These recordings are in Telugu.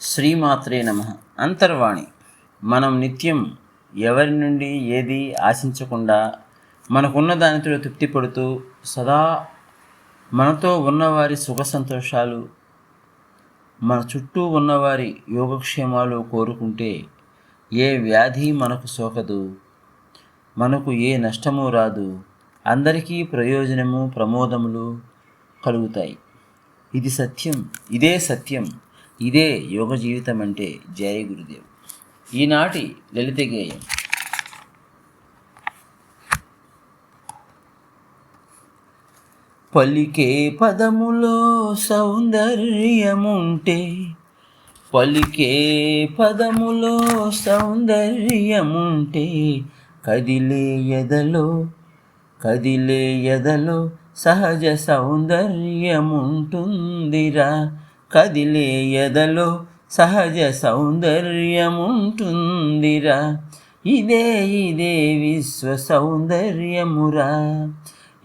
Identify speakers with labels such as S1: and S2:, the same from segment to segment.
S1: శ్రీమాత్రే నమ. అంతర్వాణి. మనం నిత్యం ఎవరి నుండి ఏది ఆశించకుండా మనకున్న దానితో తృప్తి పడుతూ సదా మనతో ఉన్నవారి సుఖ సంతోషాలు మన చుట్టూ ఉన్నవారి యోగక్షేమాలు కోరుకుంటే ఏ వ్యాధి మనకు సోకదు మనకు ఏ నష్టము రాదు అందరికీ ప్రయోజనము ప్రమోదములు కలుగుతాయి. ఇది సత్యం ఇదే సత్యం. ఇదే యోగ జీవితం అంటే జయ గురుదేవ్. ఈనాటి లలిత గేయం. పలికే పదములో సౌందర్యముంటే పలికే పదములో సౌందర్యముంటే కదిలే ఎదలో కదిలే ఎదలో సహజ సౌందర్యముంటుందిరా. కదిలే ఎదలో సహజ సౌందర్యముంటుందిరా. ఇదే ఇదే విశ్వ సౌందర్యమురా.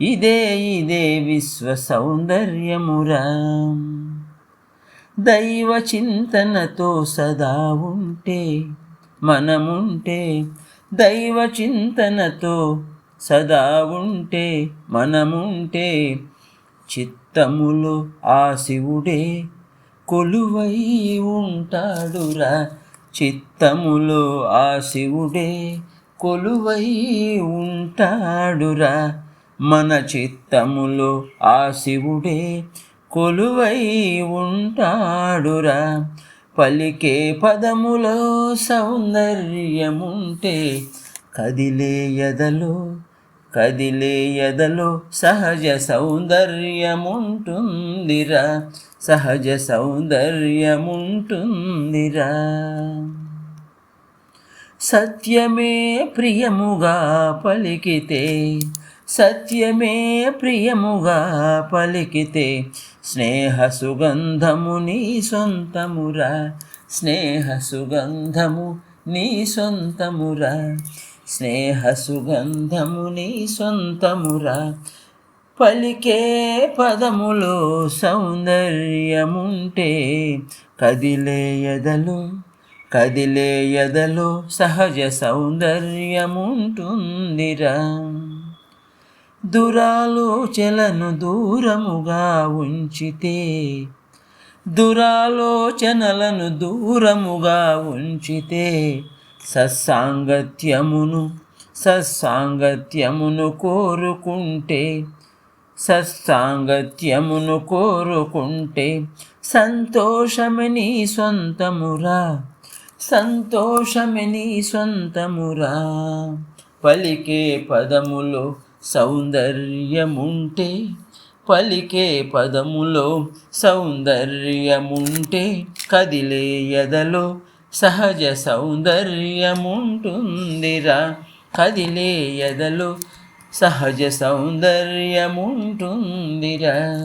S1: ఇదే ఇదే విశ్వ సౌందర్యమురా. దైవ చింతనతో సదా ఉంటే మనముంటే దైవ చింతనతో సదా ఉంటే మనముంటే చిత్తములో ఆ శివుడే కొలువై ఉంటాడురా చిత్తములో ఆ శివుడే కొలువై ఉంటాడురా మన చిత్తములో ఆ శివుడే కొలువై ఉంటాడురా పలికే పదములో సౌందర్యముంటే కదిలే ఎదలో కదిలే ఎదలో సహజ సౌందర్యముంటుందిరా సహజ సౌందర్యముంటుందిరా. సత్యమే ప్రియముగా పలికితే సత్యమే ప్రియముగా పలికితే స్నేహ సుగంధము నీ సొంతమురా స్నేహ సుగంధము నీ సొంతమురా. స్నేహ సుగంధముని సొంతమురా. పలికే పదములో సౌందర్యముంటే కదిలే ఎదలు కదిలే ఎదలో సహజ సౌందర్యముంటుందిరా. దురాలోచనలను దూరముగా ఉంచితే దురాలోచనలను దూరముగా ఉంచితే సత్సాంగత్యమును సత్సాంగత్యమును కోరుకుంటే సత్సాంగత్యమును కోరుకుంటే సంతోషమని సొంతమురా సంతోషమని సొంతమురా. పలికే పదములో సౌందర్యముంటే పలికే పదములో సౌందర్యముంటే కదిలే ఎదలో సహజ సౌందర్యముంటుందిరా. కదిలే ఎదలు సహజ సౌందర్యముంటుందిరా.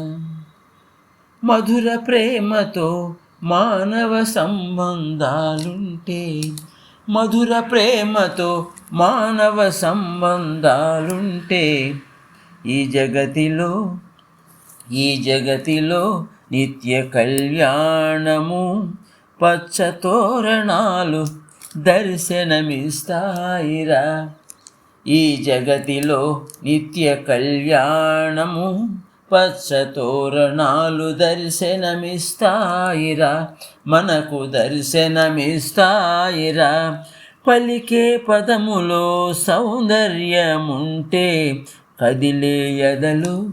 S1: మధుర ప్రేమతో మానవ సంబంధాలుంటే మధుర ప్రేమతో మానవ సంబంధాలుంటే ఈ జగతిలో ఈ జగతిలో నిత్య కళ్యాణము పచ్చ తోరణాలు దర్శనమిస్తాయిరా. ఈ జగతిలో నిత్య కళ్యాణము పచ్చ తోరణాలు దర్శనమిస్తాయిరా. మనకు దర్శనమిస్తాయిరా. పలికే పదములో సౌందర్యముంటే కదిలే ఎదలు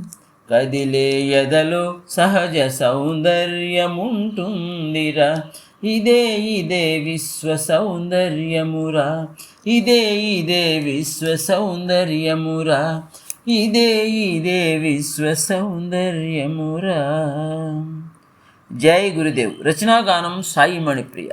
S1: కదిలే ఎదలో సహజ సౌందర్యముంటుందిరా. ఇదే ఇదే విశ్వ సౌందర్యమురా. ఇదే ఇదే విశ్వ సౌందర్యమురా. ఇదే ఇదే విశ్వ సౌందర్యమురా. జై గురుదేవ్. రచనాగానం సాయి మణిప్రియ.